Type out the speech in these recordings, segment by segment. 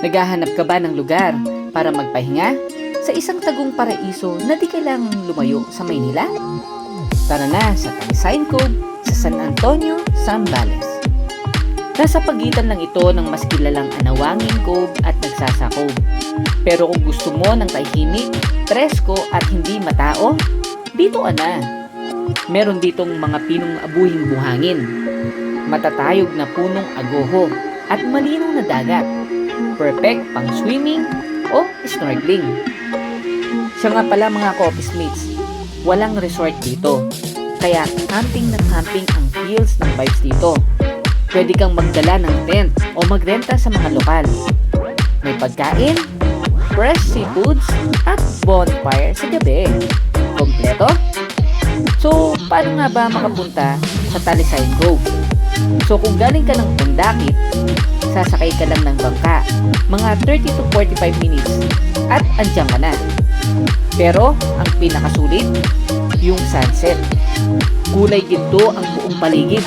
Naghahanap ka ba ng lugar para magpahinga sa isang tagong paraiso na di kailangang lumayo sa Maynila? Tara na sa Talisayan Cove sa San Antonio, Zambales. Nasa pagitan lang ito ng mas kilalang Anawangin Cove at Nagsasa Cove. Pero kung gusto mo ng tahimik, presko at hindi matao, dito ka na. Meron ditong mga pinong abuhing buhangin, matatayog na punong agoho at malinaw na dagat. Perfect pang swimming o snorkeling. Siya nga pala mga coffee mates, walang resort dito. Kaya camping na camping ang feels ng vibes dito. Pwede kang magdala ng tent o magrenta sa mga lokal. May pagkain, fresh seafoods, at bonfire sa gabi. Kompleto? So, paano nga ba makapunta sa Talisayan Grove? So, kung galing ka ng Pundakit, sasakay ka lang ng bangka. Mga 30 to 45 minutes at andyan ka na. Pero, ang pinakasulit, yung sunset. Kulay ginto ang buong paligid.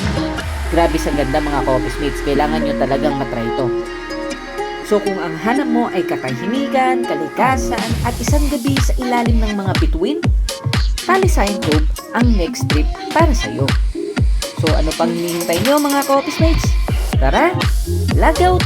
Grabe sa ganda mga coffee mates. Kailangan nyo talagang matry ito. So kung ang hanap mo ay katahimikan, kalikasan, at isang gabi sa ilalim ng mga bituin, Talisayan Cove ang next trip para sa iyo. So ano pang hinihintay nyo mga coffee mates? Tara, Let's go.